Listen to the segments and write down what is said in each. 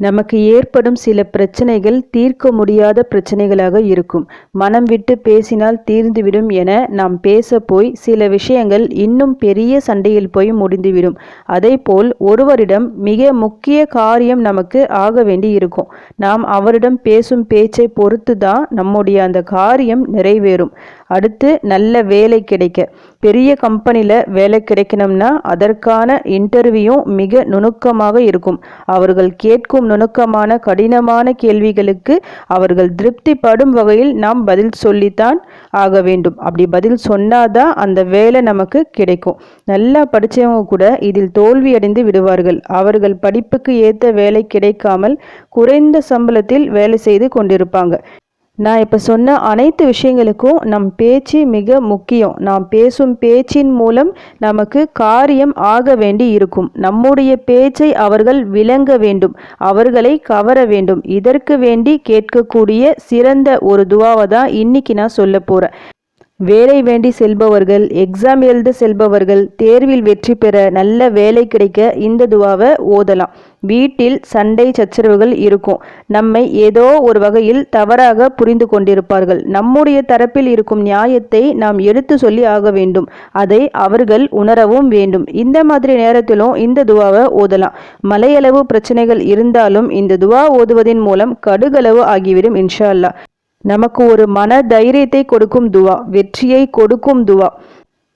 நமக்கு ஏற்படும் சில பிரச்சனைகள் தீர்க்க முடியாத பிரச்சனைகளாக இருக்கும். மனம் விட்டு பேசினால் தீர்ந்துவிடும் என நாம் பேச போய் சில விஷயங்கள் இன்னும் பெரிய சண்டையில் போய் முடிந்துவிடும். அதேபோல் ஒருவரிடம் மிக முக்கிய காரியம் நமக்கு ஆக வேண்டி இருக்கும் நாம் அவரிடம் பேசும் பேச்சை பொறுத்து தான் நம்முடைய அந்த காரியம் நிறைவேறும். அடுத்து நல்ல வேலை கிடைக்க. பெரிய கம்பெனியில் வேலை கிடைக்கணும்னா அதற்கான இன்டர்வியூ மிக நுணுக்கமாக இருக்கும். அவர்கள் கேட்கும் நுணுக்கமான கடினமான கேள்விகளுக்கு அவர்கள் திருப்திப்படும் வகையில் நாம் பதில் சொல்லித்தான் ஆக வேண்டும். அப்படி பதில் சொன்னாதான் அந்த வேலை நமக்கு கிடைக்கும். நல்லா படித்தவங்க கூட இதில் தோல்வி அடைந்து விடுவார்கள். அவர்கள் படிப்புக்கு ஏற்ற வேலை கிடைக்காமல் குறைந்த சம்பளத்தில் வேலை செய்து கொண்டிருப்பாங்க. நான் இப்போ சொன்ன அனைத்து விஷயங்களுக்கும் நம் பேச்சு மிக முக்கியம். நாம் பேசும் பேச்சின் மூலம் நமக்கு காரியம் ஆக வேண்டி இருக்கும். நம்முடைய பேச்சை அவர்கள் விளங்க வேண்டும். அவர்களை கவர வேண்டும். இதற்கு வேண்டி கேட்கக்கூடிய சிறந்த ஒரு துவாவை தான் இன்னைக்கு நான் சொல்ல போகிறேன் வேலை வேண்டி செல்பவர்கள் எக்ஸாம் எழுத செல்பவர்கள் தேர்வில் வெற்றி பெற நல்ல வேலை கிடைக்க இந்த துவாவை ஓதலாம். வீட்டில் சண்டை சச்சரவுகள் இருக்கும். நம்மை ஏதோ ஒரு வகையில் தவறாக புரிந்து கொண்டிருப்பார்கள். நம்முடைய தரப்பில் இருக்கும் நியாயத்தை நாம் எடுத்து சொல்லி ஆக வேண்டும். அதை அவர்கள் உணரவும் வேண்டும். இந்த மாதிரி நேரத்திலும் இந்த துவாவை ஓதலாம். மலையளவு பிரச்சனைகள் இருந்தாலும் இந்த துவா ஓதுவதன் மூலம் கடுகளவு ஆகிவிடும் இன்ஷா அல்லா நமக்கு ஒரு மன தைரியத்தை கொடுக்கும் துவா வெற்றியை கொடுக்கும் துவா.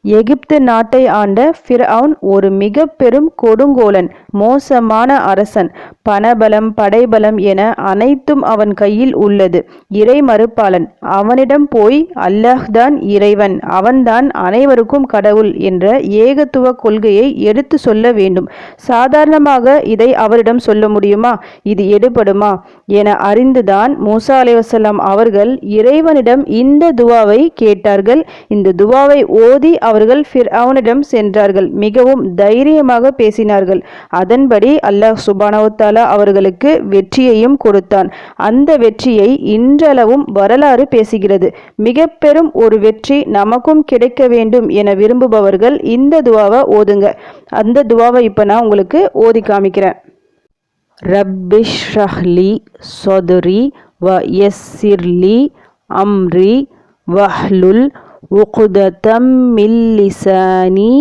எகிப்து நாட்டை ஆண்ட ஃபிர்அவுன் ஒரு மிக பெரும் கொடுங்கோலன் மோசமான அரசன். பணபலம் படைபலம் என அனைத்தும் அவன் கையில் உள்ளது. இறை மறுப்பாளன் அவனிடம் போய் அல்லாஹ்தான் இறைவன் அவன்தான் அனைவருக்கும் கடவுள் என்ற ஏகத்துவ கொள்கையை எடுத்து சொல்ல வேண்டும். சாதாரணமாக இதை அவரிடம் சொல்ல முடியுமா? இது எடுபடுமா? என அறிந்துதான் மூசா அலைவசல்லாம் அவர்கள் இறைவனிடம் இந்த துவாவை கேட்டார்கள். இந்த துவாவை ஓதி அவர்கள் ஃபிர் அவனிடம் சென்றார்கள். மிகவும் தைரியமாக பேசினார்கள். அதன்படி அல்லாஹ் சுபானவத்தாலா அவர்களுக்கு வெற்றியையும் கொடுத்தான். அந்த வெற்றியை இன்றளவும் வரலாறு பேசுகிறது. மிக பெரும் ஒரு வெற்றி நமக்கும் கிடைக்க வேண்டும் என விரும்புபவர்கள் இந்த துவாவை ஓதுங்க. அந்த துவாவை இப்போ நான் உங்களுக்கு ஓதி காமிக்கிறேன். ரப்பிஷ்ரஹ்லி சொதுரி வ எஸ்ஸிர்லி அம்ரி வஹ்லுல் உகுதத்தம் மில்லிசானி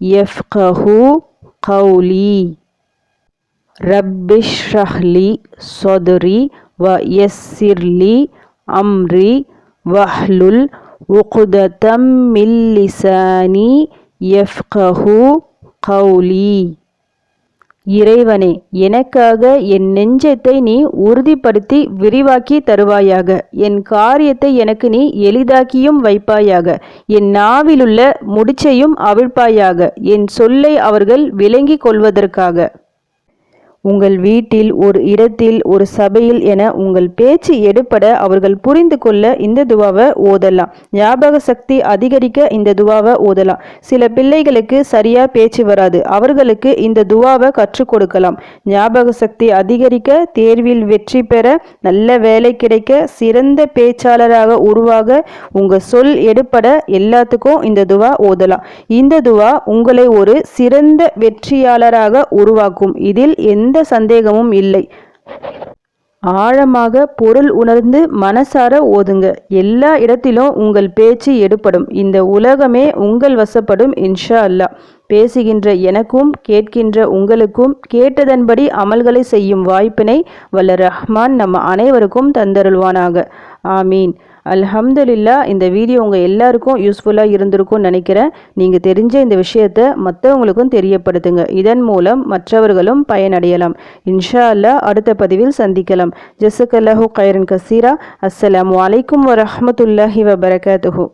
யஃப்கஹு கௌலி. ரப்பிஷ்ரஹ்லி சொதுரி வ எஸ்ஸிர்லி அம்ரி வஹ்லுல் உகுதத்தம் மில்லிசானி எஃப்கஹு கௌலி. இறைவனே எனக்காக என் நெஞ்சத்தை நீ உறுதிப்படுத்தி விரிவாக்கி தருவாயாக. என் காரியத்தை எனக்கு நீ எளிதாக்கியும் வைப்பாயாக. என் நாவிலுள்ள முடிச்சையும் அவிழ்ப்பாயாக. என் சொல்லை அவர்கள் விளங்கிக் கொள்வதற்காக. உங்கள் வீட்டில் ஒரு இடத்தில் ஒரு சபையில் என உங்கள் பேச்சு எடுப்பட அவர்கள் புரிந்து கொள்ள இந்த துவாவை ஓதலாம். ஞாபக சக்தி அதிகரிக்க இந்த துவாவை ஓதலாம். சில பிள்ளைகளுக்கு சரியா பேச்சு வராது. அவர்களுக்கு இந்த துவாவை கற்றுக் கொடுக்கலாம். ஞாபக சக்தி அதிகரிக்க தேர்வில் வெற்றி பெற நல்ல வேலை கிடைக்க சிறந்த பேச்சாளராக உருவாக உங்க சொல் எடுப்பட எல்லாத்துக்கும் இந்த துவா ஓதலாம். இந்த துவா உங்களை ஒரு சிறந்த வெற்றியாளராக உருவாக்கும். இதில் எந்த எந்த சந்தேகமும் இல்லை. ஆழமாக பொருள் உணர்ந்து மனசார ஓதுங்க. எல்லா இடத்திலும் உங்கள் பேச்சு எடுப்படும் இந்த உலகமே உங்கள் வசப்படும் இன்ஷா அல்லா பேசுகின்ற எனக்கும் கேட்கின்ற உங்களுக்கும் கேட்டதன்படி அமல்களை செய்யும் வாய்ப்பினை வல்ல ரஹ்மான் நம்ம அனைவருக்கும் தந்தருள்வானாக. ஆமீன். அல்ஹம்துலில்லா இந்த வீடியோ உங்கள் எல்லாருக்கும் யூஸ்ஃபுல்லாக இருந்திருக்கும்னு நினைக்கிறேன். நீங்கள் தெரிஞ்ச இந்த விஷயத்தை மற்றவங்களுக்கும் தெரியப்படுத்துங்க. இதன் மூலம் மற்றவர்களும் பயனடையலாம். இன்ஷா அல்லா அடுத்த பதிவில் சந்திக்கலாம். ஜசக் கைரன் கசீரா. அஸ்ஸலாம் வலைக்கம் வரமத்துல்லாஹி வபரகாத்துஹூ.